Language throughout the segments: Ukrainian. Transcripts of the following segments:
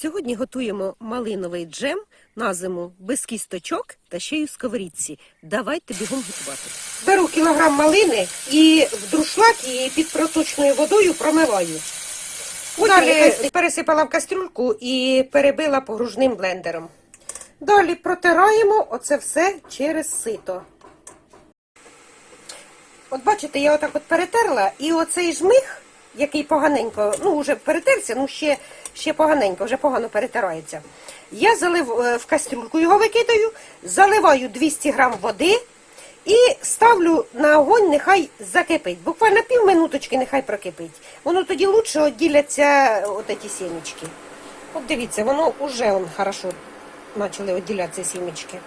Сьогодні готуємо малиновий джем на зиму без кісточок та ще й у сковорідці. Давайте бігом готувати. Беру кілограм малини і в друшлак її під проточною водою промиваю. Далі пересипала в кастрюльку і перебила погружним блендером. Далі протираємо оце все через сито. От бачите, я отак от перетерла, і оцей жмих, який поганенько, ну вже перетерся, ну ще, ще поганенько, вже погано перетирається. Я залив е, в кастрюльку, його викидаю, заливаю 200 грам води і ставлю на огонь, нехай закипить. Буквально пів минуточки нехай прокипить. Воно тоді лучше відділяться от ці сімечки. От дивіться, воно вже он хорошо почали відділятися сімечки.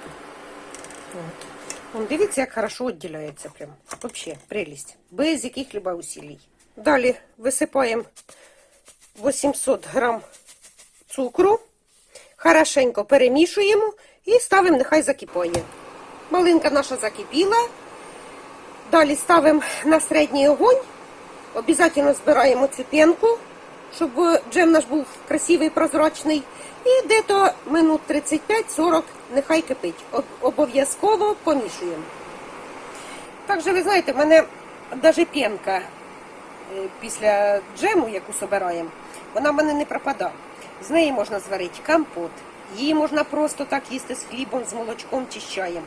От. Вон, дивіться, як хорошо відділяється прям. Вообще, прелість. Без яких-либо усилий. Далі висипаємо 800 грам цукру. Хорошенько перемішуємо і ставимо, нехай закипає. Малинка наша закипіла. Далі ставимо на середній огонь. Обязательно збираємо цю пенку, щоб джем наш був красивий, прозрачний. І дето минут 35-40 нехай кипить. Об- Обов'язково помішуємо. Також, ви знаєте, в мене навіть пенка після джему, яку собираємо, вона в мене не пропадає. З неї можна зварити компот. Її можна просто так їсти з хлібом, з молочком чи з чаєм.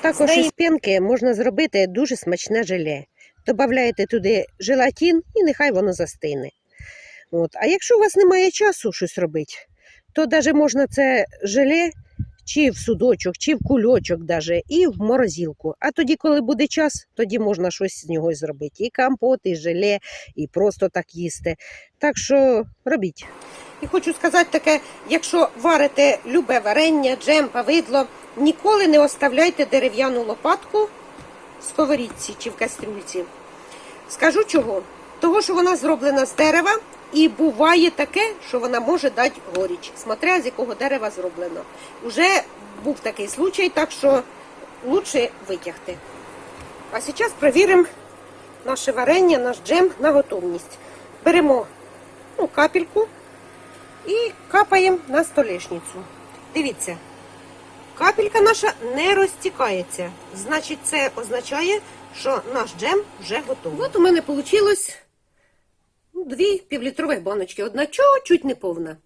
Також З неї- із пенки можна зробити дуже смачне желе. Добавляєте туди желатин і нехай воно застине. От. А якщо у вас немає часу щось робити, то навіть можна це желе чи в судочок, чи в кульочок даже, і в морозилку. А тоді, коли буде час, тоді можна щось з нього зробити. І компот, і желе, і просто так їсти. Так що робіть. І хочу сказати таке, якщо варите любе варення, джем, павидло, ніколи не оставляйте дерев'яну лопатку в сковорідці чи в кастрюльці. Скажу чого? Того, що вона зроблена з дерева, і буває таке, що вона може дати горіч, смотря з якого дерева зроблено. Уже був такий случай, так що лучше витягти. А зараз перевіримо наше варення, наш джем на готовність. Беремо ну, капельку і капаємо на столешницю. Дивіться, капелька наша не розтікається. Значить, це означає, що наш джем вже готовий. От у мене вийшло дві півлітрових баночки. Одна чуть-чуть неповна.